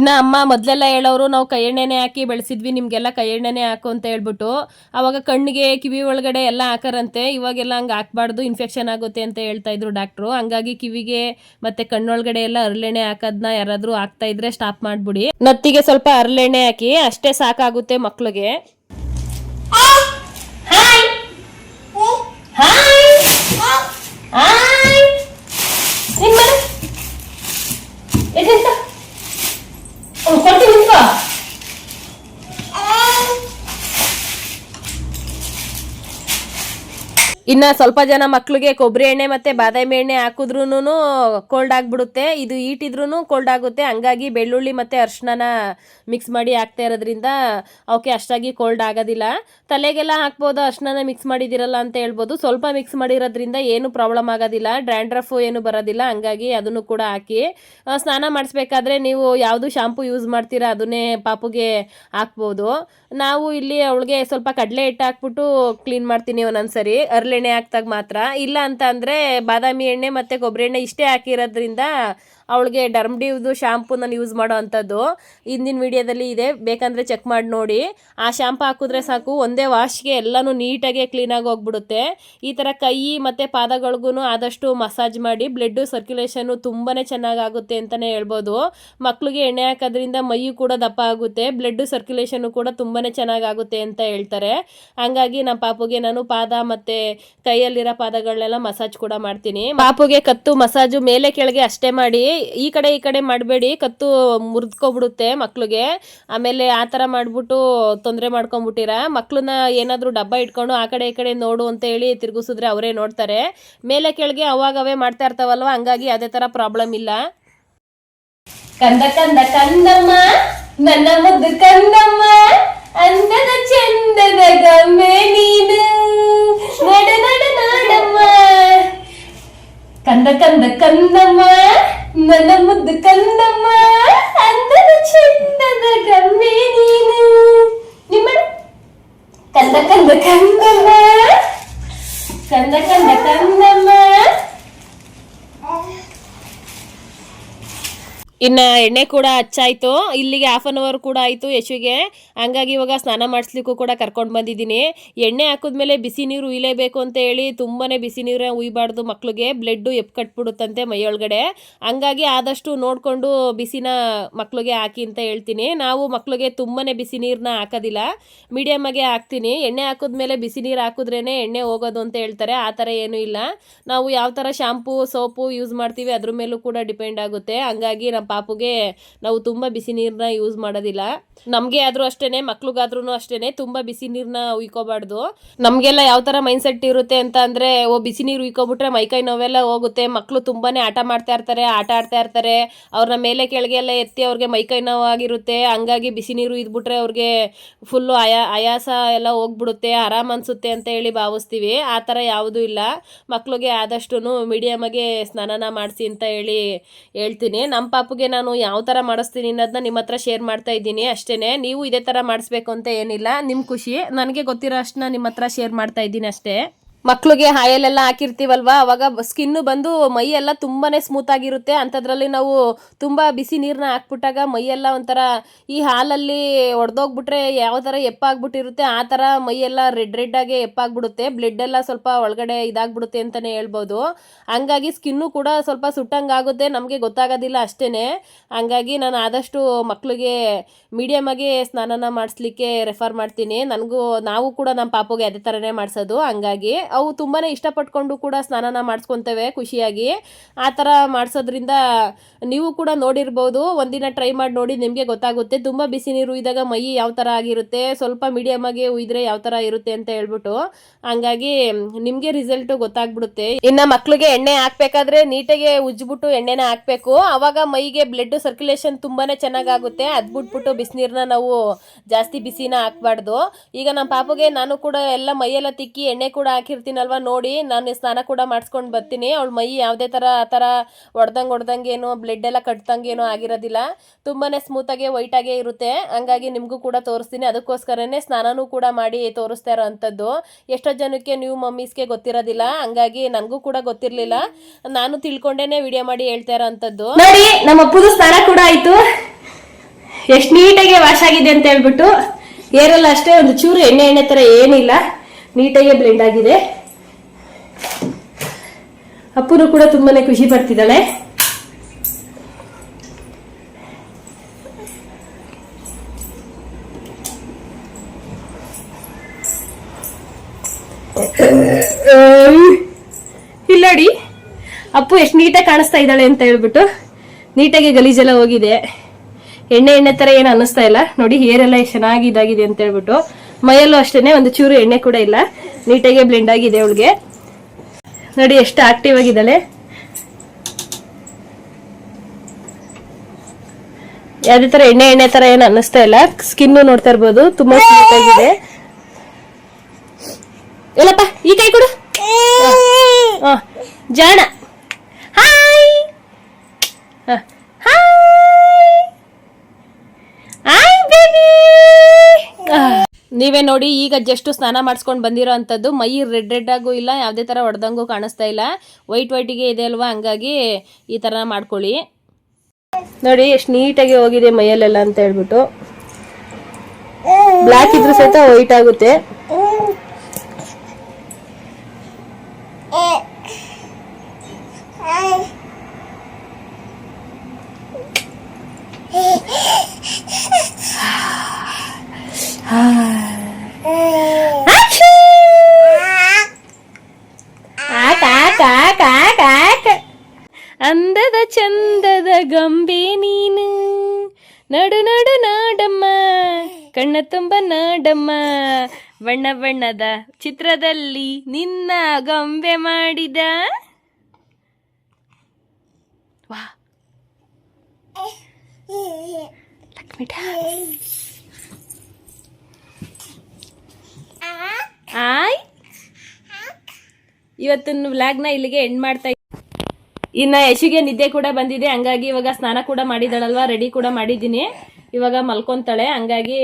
ಇನ್ನ ಅಮ್ಮ ಮೊದ್ಲೆಲ್ಲ ಹೇಳೋರು, ನಾವು ಕೈ ಎಣ್ಣೆನೆ ಹಾಕಿ ಬೆಳೆಸಿದ್ವಿ, ನಿಮ್ಗೆಲ್ಲ ಕೈ ಎಣ್ಣೆನೆ ಹಾಕು ಅಂತ ಹೇಳ್ಬಿಟ್ಟು ಅವಾಗ ಕಣ್ಣಿಗೆ ಕಿವಿ ಒಳಗಡೆ ಎಲ್ಲ ಹಾಕರಂತೆ. ಇವಾಗೆಲ್ಲ ಹಂಗೆ ಹಾಕ್ಬಾರ್ದು ಇನ್ಫೆಕ್ಷನ್ ಆಗುತ್ತೆ ಅಂತ ಹೇಳ್ತಾ ಇದ್ರು ಡಾಕ್ಟ್ರು ಹಂಗಾಗಿ ಕಿವಿಗೆ ಮತ್ತೆ ಕಣ್ಣೊಳಗಡೆ ಎಲ್ಲ ಅರಳೆಣ್ಣೆ ಹಾಕೋದನ್ನ ಯಾರಾದ್ರೂ ಹಾಕ್ತಾ ಇದ್ರೆ ಸ್ಟಾಪ್ ಮಾಡ್ಬಿಡಿ. ನತ್ತಿಗೆ ಸ್ವಲ್ಪ ಅರಳೆಣ್ಣೆ ಹಾಕಿ, ಅಷ್ಟೇ ಸಾಕಾಗುತ್ತೆ ಮಕ್ಳಿಗೆ ಹಾಯ್ ಹಾಯ್ ಹಾಯ್ ನಿನ್ ಮನೆ ಎದೆಂತ ಅವ್ನು ಕೊಡ್ತೀನಿ ನಿಂತ್ಕೋ ಇನ್ನ ಸ್ವಲ್ಪ ಜನ ಮಕ್ಳಿಗೆ ಕೊಬ್ಬರಿ ಎಣ್ಣೆ ಮತ್ತೆ ಬಾದಾಮಿ ಎಣ್ಣೆ ಹಾಕಿದ್ರು ಕೋಲ್ಡ್ ಆಗ್ಬಿಡುತ್ತೆ. ಇದು ಈಟಿದ್ರು ಕೋಲ್ಡ್ ಆಗುತ್ತೆ. ಹಂಗಾಗಿ ಬೆಳ್ಳುಳ್ಳಿ ಮತ್ತೆ ಅರ್ಶಿನ ಮಿಕ್ಸ್ ಮಾಡಿ ಹಾಕ್ತಾ ಇರೋದ್ರಿಂದ ಅವಕ್ಕೆ ಅಷ್ಟಾಗಿ ಕೋಲ್ಡ್ ಆಗೋದಿಲ್ಲ. ತಲೆಗೆಲ್ಲ ಹಾಕ್ಬೋದು ಅರ್ಶಿನ ಮಿಕ್ಸ್ ಮಾಡಿದಿರಲ್ಲ ಅಂತ ಹೇಳ್ಬೋದು. ಸ್ವಲ್ಪ ಮಿಕ್ಸ್ ಮಾಡಿರೋದ್ರಿಂದ ಏನು ಪ್ರಾಬ್ಲಮ್ ಆಗೋದಿಲ್ಲ. ಡ್ರ್ಯಾಂಡ್ರಫ್ ಏನು ಬರೋದಿಲ್ಲ. ಹಂಗಾಗಿ ಅದನ್ನು ಕೂಡ ಹಾಕಿ ಸ್ನಾನ ಮಾಡಿಸ್ಬೇಕಾದ್ರೆ ನೀವು ಯಾವುದು ಶಾಂಪು ಯೂಸ್ ಮಾಡ್ತೀರಾ ಅದನ್ನೇ ಪಾಪುಗೆ ಹಾಕ್ಬೋದು. ನಾವು ಇಲ್ಲಿ ಅವಳಿಗೆ ಸ್ವಲ್ಪ ಕಡಲೆ ಹಿಟ್ಟು ಹಾಕ್ಬಿಟ್ಟು ಕ್ಲೀನ್ ಮಾಡ್ತೀನಿ ಒಂದೊಂದ್ಸರಿ. ಹರಳೆಣ್ಣೆ ಹಾಕ್ದಾಗ ಮಾತ್ರ. ಇಲ್ಲ ಅಂತ ಅಂದರೆ ಬಾದಾಮಿ ಎಣ್ಣೆ ಮತ್ತು ಕೊಬ್ಬರಿ ಎಣ್ಣೆ ಇಷ್ಟೇ ಹಾಕಿರೋದ್ರಿಂದ ಅವಳಿಗೆ ಡರ್ಮ್ಡಿವ್ದು ಶ್ಯಾಂಪು ನಾನು ಯೂಸ್ ಮಾಡೋ ಅಂಥದ್ದು. ಹಿಂದಿನ ವಿಡಿಯೋದಲ್ಲಿ ಇದೆ. ಬೇಕಂದರೆ ಚೆಕ್ ಮಾಡಿ ನೋಡಿ. ಆ ಶ್ಯಾಂಪು ಹಾಕಿದ್ರೆ ಸಾಕು. ಒಂದೇ ವಾಶ್ಗೆ ಎಲ್ಲನೂ ನೀಟಾಗಿ ಕ್ಲೀನಾಗಿ ಹೋಗ್ಬಿಡುತ್ತೆ. ಈ ಥರ ಕೈ ಮತ್ತು ಪಾದಗಳಿಗೂ ಆದಷ್ಟು ಮಸಾಜ್ ಮಾಡಿ ಬ್ಲಡ್ಡು ಸರ್ಕ್ಯುಲೇಷನ್ನು ತುಂಬಾ ಚೆನ್ನಾಗಾಗುತ್ತೆ ಅಂತಲೇ ಹೇಳ್ಬೋದು. ಮಕ್ಕಳಿಗೆ ಎಣ್ಣೆ ಹಾಕೋದ್ರಿಂದ ಮೈಯು ಕೂಡ ದಪ್ಪ ಆಗುತ್ತೆ. ಬ್ಲಡ್ ಸರ್ಕ್ಯುಲೇಷನ್ ಕೂಡ ತುಂಬಾ ಚೆನ್ನಾಗಾಗುತ್ತೆ ಅಂತ ಹೇಳ್ತಾರೆ. ಹಂಗಾಗಿ ನಮ್ಮ ಪಾಪುಗೆ ನಾನು ಪಾದ ಮತ್ತೆ ಕೈಯಲ್ಲಿರೋ ಪಾದಗಳನ್ನೆಲ್ಲ ಮಸಾಜ್ ಕೂಡ ಮಾಡ್ತೀನಿ. ಪಾಪುಗೆ ಕತ್ತು ಮಸಾಜು ಮೇಲೆ ಕೆಳಗೆ ಅಷ್ಟೇ ಮಾಡಿ ಈ ಕಡೆ ಈ ಕಡೆ ಮಾಡಬೇಡಿ, ಕತ್ತು ಮುರಿದ್ಕೊಬಿಡುತ್ತೆ ಮಕ್ಳಿಗೆ. ಆಮೇಲೆ ಆ ಥರ ಮಾಡಿಬಿಟ್ಟು ತೊಂದರೆ ಮಾಡ್ಕೊಂಬಿಟ್ಟಿರ. ಮಕ್ಳನ್ನ ಏನಾದರೂ ಡಬ್ಬ ಇಟ್ಕೊಂಡು ಆ ಕಡೆ ಈ ಕಡೆ ನೋಡು ಅಂತ ಹೇಳಿ ತಿರುಗಿಸಿದ್ರೆ ಅವರೇ ನೋಡ್ತಾರೆ. ಮೇಲೆ ಕೆಳಗೆ ಅವಾಗವೇ ಮಾಡ್ತಾ ಇರ್ತಾವಲ್ವ, ಹಂಗಾಗಿ ಅದೇ ಥರ ಪ್ರಾಬ್ಲಮ್ ಇಲ್ಲ. ಕಂದ ಕಂದ ಕಂದಮ್ಮ, ನನ್ನ ಮುದ್ದು ಕಂದಮ್ಮ, ಅಂದದ ಚಂದದ ಗಮ್ಮೆ ನೀನು. ನಡ ನಡ, ನಾಡಮ್ಮ. ಕಂದ ಕಂದ ಕಂದಮ್ಮ ನನ್ನ ಮುದ್ದು ಕಂದಮ್ಮ ಅಂದದ ಚಂದದ ಗಮ್ಮೆ ನೀನು ನಿಮ್ಮ ಕಂದ ಕಂದ ಕಂದಮ್ಮ ಕಂದ ಕಂದ ಕಂದಮ್ಮ ಇನ್ನು ಎಣ್ಣೆ ಕೂಡ ಹಚ್ಚಾಯ್ತು. ಇಲ್ಲಿಗೆ ಹಾಫ್ ಅನ್ ಅವರ್ ಕೂಡ ಆಯಿತು ಯಶುಗೆ ಹಂಗಾಗಿ ಇವಾಗ ಸ್ನಾನ ಮಾಡಿಸ್ಲಿಕ್ಕೂ ಕೂಡ ಕರ್ಕೊಂಡು ಬಂದಿದ್ದೀನಿ. ಎಣ್ಣೆ ಹಾಕಿದ್ಮೇಲೆ ಬಿಸಿ ನೀರು ಉಯ್ಲೇಬೇಕು ಅಂತ ಹೇಳಿ ತುಂಬಾ ಬಿಸಿ ನೀರೇ ಉಯ್ಬಾರ್ದು ಮಕ್ಳಿಗೆ. ಬ್ಲಡ್ಡು ಎಪ್ ಕಟ್ಬಿಡುತ್ತಂತೆ ಮೈಯೊಳಗಡೆ. ಹಂಗಾಗಿ ಆದಷ್ಟು ನೋಡಿಕೊಂಡು ಬಿಸಿನ ಮಕ್ಳಿಗೆ ಹಾಕಿ ಅಂತ ಹೇಳ್ತೀನಿ. ನಾವು ಮಕ್ಳಿಗೆ ತುಂಬಾ ಬಿಸಿ ನೀರನ್ನ ಹಾಕೋದಿಲ್ಲ. ಮೀಡಿಯಮ್ ಆಗಿ ಹಾಕ್ತೀನಿ. ಎಣ್ಣೆ ಹಾಕಿದ್ಮೇಲೆ ಬಿಸಿ ನೀರು ಹಾಕಿದ್ರೇ ಎಣ್ಣೆ ಹೋಗೋದು ಅಂತ ಹೇಳ್ತಾರೆ. ಆ ಥರ ಏನೂ ಇಲ್ಲ. ನಾವು ಯಾವ ಥರ ಶಾಂಪೂ ಸೋಪು ಯೂಸ್ ಮಾಡ್ತೀವಿ ಅದ್ರ ಮೇಲೂ ಕೂಡ ಡಿಪೆಂಡ್ ಆಗುತ್ತೆ. ಹಂಗಾಗಿ ನಮ್ಮ ಪಾಪುಗೆ ನಾವು ತುಂಬ ಬಿಸಿ ನೀರನ್ನ ಯೂಸ್ ಮಾಡೋದಿಲ್ಲ. ನಮಗೆ ಆದ್ರೂ ಅಷ್ಟೇನೆ ಮಕ್ಳಿಗಾದ್ರೂ ಅಷ್ಟೇ ತುಂಬ ಬಿಸಿ ನೀರನ್ನ ಉಯ್ಕೋಬಾರ್ದು. ನಮಗೆಲ್ಲ ಯಾವ ಥರ ಮೈಂಡ್ ಸೆಟ್ ಇರುತ್ತೆ ಅಂತ ಅಂದರೆ, ಓ ಬಿಸಿ ನೀರು ಉಯ್ಕೊಬಿಟ್ರೆ ಮೈಕೈ ನೋವೆಲ್ಲ ಹೋಗುತ್ತೆ. ಮಕ್ಕಳು ತುಂಬಾ ಆಟ ಮಾಡ್ತಾ ಇರ್ತಾರೆ, ಆಟ ಆಡ್ತಾ ಇರ್ತಾರೆ. ಅವ್ರನ್ನ ಮೇಲೆ ಕೆಳಗೆ ಎಲ್ಲ ಎತ್ತಿ ಅವ್ರಿಗೆ ಮೈಕೈ ನೋವಾಗಿರುತ್ತೆ. ಹಂಗಾಗಿ ಬಿಸಿ ನೀರು ಇದ್ಬಿಟ್ರೆ ಅವ್ರಿಗೆ ಫುಲ್ಲು ಆಯಾ, ಆಯಾಸ ಎಲ್ಲ ಹೋಗ್ಬಿಡುತ್ತೆ. ಆರಾಮ್ ಅನ್ಸುತ್ತೆ ಅಂತ ಹೇಳಿ ಭಾವಿಸ್ತೀವಿ. ಆ ಥರ ಯಾವುದೂ ಇಲ್ಲ. ಮಕ್ಳಿಗೆ ಆದಷ್ಟು ಆಗಿ ಸ್ನಾನನ ಮಾಡಿಸಿ ಅಂತ ಹೇಳಿ ಹೇಳ್ತೀನಿ. ನಮ್ಮ ಪಾಪುಗೆ ಪಾಪುಗೆ ನಾನು ಯಾವ ಥರ ಮಾಡಿಸ್ತೀನಿ ಅನ್ನೋದನ್ನ ನಿಮ್ಮ ಹತ್ರ ಶೇರ್ ಮಾಡ್ತಾ ಇದ್ದೀನಿ. ಅಷ್ಟೇ ನೀವು ಇದೇ ಥರ ಮಾಡಿಸ್ಬೇಕು ಅಂತ ಏನಿಲ್ಲ. ನಿಮ್ಮ ಖುಷಿ. ನನಗೆ ಗೊತ್ತಿರೋ ಅಷ್ಟನ್ನ ನಿಮ್ಮ ಹತ್ರ ಶೇರ್ ಮಾಡ್ತಾ ಇದ್ದೀನಿ ಅಷ್ಟೇ. ಮಕ್ಳಿಗೆ ಹಾಯಲೆಲ್ಲ ಹಾಕಿರ್ತೀವಲ್ವಾ? ಅವಾಗ ಸ್ಕಿನ್ನು ಬಂದು ಮೈ ಎಲ್ಲ ತುಂಬಾನೇ ಸ್ಮೂತ್ ಆಗಿರುತ್ತೆ. ಅಂಥದ್ರಲ್ಲಿ ನಾವು ತುಂಬ ಬಿಸಿ ನೀರನ್ನ ಹಾಕ್ಬಿಟ್ಟಾಗ ಮೈಯೆಲ್ಲ ಒಂಥರ ಈ ಹಾಲಲ್ಲಿ ಒಡೆದೋಗ್ಬಿಟ್ರೆ ಯಾವ ಥರ ಎಪ್ಪಾಗ್ಬಿಟ್ಟಿರುತ್ತೆ, ಆ ಥರ ಮೈಯೆಲ್ಲ ರೆಡ್ ರೆಡ್ ಆಗಿ ಎಪ್ಪಾಗ್ಬಿಡುತ್ತೆ. ಬ್ಲಡ್ ಎಲ್ಲ ಸ್ವಲ್ಪ ಒಳಗಡೆ ಇದಾಗ್ಬಿಡುತ್ತೆ ಅಂತಲೇ ಹೇಳ್ಬೋದು. ಹಂಗಾಗಿ ಸ್ಕಿನ್ನು ಕೂಡ ಸ್ವಲ್ಪ ಸುಟ್ಟಂಗಾಗುತ್ತೆ. ನಮಗೆ ಗೊತ್ತಾಗೋದಿಲ್ಲ ಅಷ್ಟೇ ಹಂಗಾಗಿ ನಾನು ಆದಷ್ಟು ಮಕ್ಳಿಗೆ ಮೀಡಿಯಮ್ ಆಗಿ ಸ್ನಾನನ ಮಾಡಿಸ್ಲಿಕ್ಕೆ ರೆಫರ್ ಮಾಡ್ತೀನಿ. ನನಗೂ, ನಾವು ಕೂಡ ನಮ್ಮ ಪಾಪುಗೆ ಅದೇ ಥರನೇ ಮಾಡಿಸೋದು. ಹಂಗಾಗಿ ಅವು ತುಂಬಾ ಇಷ್ಟಪಟ್ಕೊಂಡು ಕೂಡ ಸ್ನಾನನ ಮಾಡಿಸ್ಕೊತೇವೆ ಖುಷಿಯಾಗಿ. ಆ ಥರ ಮಾಡಿಸೋದ್ರಿಂದ ನೀವು ಕೂಡ ನೋಡಿರ್ಬೋದು. ಒಂದಿನ ಟ್ರೈ ಮಾಡಿ ನೋಡಿ ನಿಮಗೆ ಗೊತ್ತಾಗುತ್ತೆ. ತುಂಬ ಬಿಸಿ ನೀರು ಇದ್ದಾಗ ಮೈ ಯಾವ ಥರ ಆಗಿರುತ್ತೆ, ಸ್ವಲ್ಪ ಮೀಡಿಯಮ್ ಆಗಿ ಉಯ್ದ್ರೆ ಯಾವ ಥರ ಇರುತ್ತೆ ಅಂತ ಹೇಳ್ಬಿಟ್ಟು. ಹಂಗಾಗಿ ನಿಮಗೆ ರಿಸಲ್ಟು ಗೊತ್ತಾಗ್ಬಿಡುತ್ತೆ. ಇನ್ನು ಮಕ್ಳಿಗೆ ಎಣ್ಣೆ ಹಾಕ್ಬೇಕಾದ್ರೆ ನೀಟಾಗಿ ಉಜ್ಜಿಬಿಟ್ಟು ಎಣ್ಣೆನ ಹಾಕ್ಬೇಕು. ಅವಾಗ ಮೈಗೆ ಬ್ಲಡ್ ಸರ್ಕ್ಯುಲೇಷನ್ ತುಂಬಾ ಚೆನ್ನಾಗಾಗುತ್ತೆ. ಅದು ಬಿಟ್ಬಿಟ್ಟು ಬಿಸಿನೀರನ್ನ ನಾವು ಜಾಸ್ತಿ ಬಿಸಿನ ಹಾಕ್ಬಾರ್ದು. ಈಗ ನಮ್ಮ ಪಾಪಗೆ ನಾನು ಕೂಡ ಎಲ್ಲ ಮೈಯೆಲ್ಲ ತಿಕ್ಕಿ ಎಣ್ಣೆ ಕೂಡ ಹಾಕಿರ್ತೀನಲ್ವಾ ನೋಡಿ, ನಾನು ಸ್ನಾನ ಕೂಡ ಮಾಡಿಸ್ಕೊಂಡು ಬರ್ತೀನಿ. ಅವಳು ಮೈ ಯಾವುದೇ ಥರ ಆ ಥರ ಒಡ್ದಂಗೆ ಹೊಡ್ದಂಗೇನು ಬ್ಲಡ್ ಎಲ್ಲ ಕಟ್ದಂಗೇನು ಆಗಿರೋದಿಲ್ಲ. ತುಂಬಾ ಸ್ಮೂತಾಗೆ ವೈಟಾಗೆ ಇರುತ್ತೆ. ಹಂಗಾಗಿ ನಿಮಗೂ ಕೂಡ ತೋರಿಸ್ತೀನಿ. ಅದಕ್ಕೋಸ್ಕರನೇ ಸ್ನಾನನೂ ಕೂಡ ಮಾಡಿ ತೋರಿಸ್ತಾ ಇರೋ ಅಂಥದ್ದು ಎಷ್ಟೋ ಜನಕ್ಕೆ ನೀವು ಮಮ್ಮೀಸ್ಗೆ ಗೊತ್ತಿರೋದಿಲ್ಲ. ಹಂಗಾಗಿ ನನಗೂ ಕೂಡ ಗೊತ್ತಿರಲಿಲ್ಲ. ನಾನು ತಿಳ್ಕೊಂಡೇನೆ ವಿಡಿಯೋ ಮಾಡಿ ಹೇಳ್ತಾ ಇರೋ ಅಂಥದ್ದು ನೋಡಿ, ನಮ್ಮ ಅಪ್ಪದು ಸ್ನಾನ ಕೂಡ ಆಯಿತು. ಎಷ್ಟು ನೀಟಾಗಿ ವಾಶ್ ಆಗಿದೆ ಅಂತ ಹೇಳ್ಬಿಟ್ಟು, ಏರಲ್ಲ ಅಷ್ಟೇ ಒಂದು ಚೂರು ಎಣ್ಣೆ ಎಣ್ಣೆ ಥರ ಏನಿಲ್ಲ. ನೀಟಾಗಿ ಬ್ಲೆಂಡ್ ಆಗಿದೆ. ಅಪ್ಪನು ಕೂಡ ತುಂಬಾನೇ ಖುಷಿ ಪಡ್ತಿದ್ದಾಳೆ. ಇಲ್ಲಡಿ ಅಪ್ಪು ಎಷ್ಟು ನೀಟಾಗಿ ಕಾಣಿಸ್ತಾ ಇದ್ದಾಳೆ ಅಂತ ಹೇಳ್ಬಿಟ್ಟು ನೀಟಾಗಿ ಗಲೀಜೆಲ್ಲ ಹೋಗಿದೆ. ಎಣ್ಣೆ ಎಣ್ಣೆ ತರ ಏನು ಅನ್ನಿಸ್ತಾ ಇಲ್ಲ. ನೋಡಿ ಹೇರ್ ಎಲ್ಲ ಎಷ್ಟು ಚೆನ್ನಾಗಿ ಇದಾಗಿದೆ ಅಂತ ಹೇಳ್ಬಿಟ್ಟು ಮೈಯಲ್ಲೂ ಅಷ್ಟೇನೆ ಒಂದು ಚೂರು ಎಣ್ಣೆ ಕೂಡ ಇಲ್ಲ. ನೀಟಾಗೆ ಬ್ಲೆಂಡ್ ಆಗಿದೆ ಅವಳಿಗೆ. ನೋಡಿ ಎಷ್ಟು ಆಕ್ಟಿವ್ ಆಗಿದ್ದಾಳೆ. ಯಾವುದೇ ತರ ಎಣ್ಣೆ ಎಣ್ಣೆ ತರ ಏನು ಅನ್ನಿಸ್ತಾ ಇಲ್ಲ. ಸ್ಕಿನ್ ನೋಡ್ತಾ ಇರ್ಬೋದು. ತುಂಬಾ ಸ್ಮೂತ್ ಆಗಿದೆ. ಎಲ್ಲಪ್ಪ ಈ ಕೈ ಕೊಡು. ಜಾಣ. ಹಾಯ್ ಆ, ಹಾಯ್ ಹಾಯ್ ಬೇಬಿ ನೀವೇ ನೋಡಿ, ಈಗ ಜಸ್ಟ್ ಸ್ನಾನ ಮಾಡಿಸ್ಕೊಂಡು ಬಂದಿರೋ ಅಂಥದ್ದು ಮೈ ರೆಡ್ ರೆಡ್ ಆಗು ಇಲ್ಲ, ಯಾವುದೇ ಥರ ಹೊಡೆದಂಗೂ ಕಾಣಿಸ್ತಾ ಇಲ್ಲ. ವೈಟ್ ವೈಟಿಗೆ ಇದೆ ಅಲ್ವಾ, ಹಂಗಾಗಿ ಈ ಥರ ಮಾಡ್ಕೊಳ್ಳಿ. ನೋಡಿ, ಎಷ್ಟು ನೀಟಾಗಿ ಹೋಗಿದೆ ಮೈಯಲ್ಲೆಲ್ಲ ಅಂತ ಹೇಳ್ಬಿಟ್ಟು. ಬ್ಲ್ಯಾಕ್ ಇದ್ರೂ ಸಹಿತ ವೈಟ್ ಆಗುತ್ತೆ. ಆಕ ಆಕ ಆಕ ಆಕ ಆಕ ಅಂದದ ಚಂದದ ಗೊಂಬೆ ನೀನು ನಡು ನಡು ನಾಡಮ್ಮ ಕಣ್ಣ ತುಂಬ ನಾಡಮ್ಮ. ಬಣ್ಣ ಬಣ್ಣದ ಚಿತ್ರದಲ್ಲಿ ನಿನ್ನ ಗೊಂಬೆ ಮಾಡಿದ. ಆಯ್. ಇವತ್ತಿನ ವ್ಲಾಗ್ನ ಇಲ್ಲಿಗೆ ಎಂಡ್ ಮಾಡ್ತಾ. ಇನ್ನ ಯಶಿಗೆ ನಿದ್ದೆ ಕೂಡ ಬಂದಿದೆ. ಹಂಗಾಗಿ ಇವಾಗ ಸ್ನಾನ ಕೂಡ ಮಾಡಿದಳಲ್ವಾ ರೆಡಿ ಕೂಡ ಮಾಡಿದ್ದೀನಿ. ಇವಾಗ ಮಲ್ಕೊತಾಳೆ. ಹಂಗಾಗಿ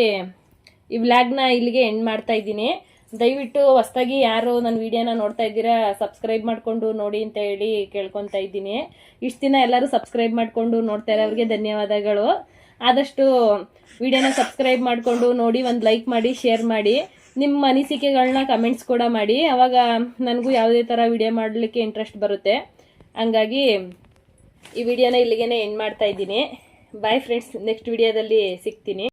ಈ ವ್ಲಾಗ್ನ ಇಲ್ಲಿಗೆ ಎಂಡ್ ಮಾಡ್ತಾ ಇದ್ದೀನಿ. ದಯವಿಟ್ಟು ಹೊಸ್ದಾಗಿ ಯಾರು ನನ್ನ ವಿಡಿಯೋನ ನೋಡ್ತಾ ಇದ್ದೀರಾ ಸಬ್ಸ್ಕ್ರೈಬ್ ಮಾಡಿಕೊಂಡು ನೋಡಿ ಅಂತ ಹೇಳಿ ಕೇಳ್ಕೊತಾ ಇದ್ದೀನಿ. ಇಷ್ಟು ದಿನ ಎಲ್ಲರೂ ಸಬ್ಸ್ಕ್ರೈಬ್ ಮಾಡಿಕೊಂಡು ನೋಡ್ತಾ ಇರೋರಿಗೆ ಧನ್ಯವಾದಗಳು. ಆದಷ್ಟು ವಿಡಿಯೋನ ಸಬ್ಸ್ಕ್ರೈಬ್ ಮಾಡಿಕೊಂಡು ನೋಡಿ, ಒಂದು ಲೈಕ್ ಮಾಡಿ ಶೇರ್ ಮಾಡಿ. ನಿಮ್ಮ ಅನಿಸಿಕೆಗಳನ್ನ ಕಮೆಂಟ್ಸ್ ಕೂಡ ಮಾಡಿ. ಅವಾಗ ನನಗೂ ಯಾವುದೇ ಥರ ವಿಡಿಯೋ ಮಾಡಲಿಕ್ಕೆ ಇಂಟ್ರೆಸ್ಟ್ ಬರುತ್ತೆ. ಹಂಗಾಗಿ ಈ ವಿಡಿಯೋನ ಇಲ್ಲಿಗೆ ಎಂಡ್ ಮಾಡ್ತಾ ಇದ್ದೀನಿ. ಬಾಯ್ ಫ್ರೆಂಡ್ಸ್ ನೆಕ್ಸ್ಟ್ ವಿಡಿಯೋದಲ್ಲಿ ಸಿಗ್ತೀನಿ.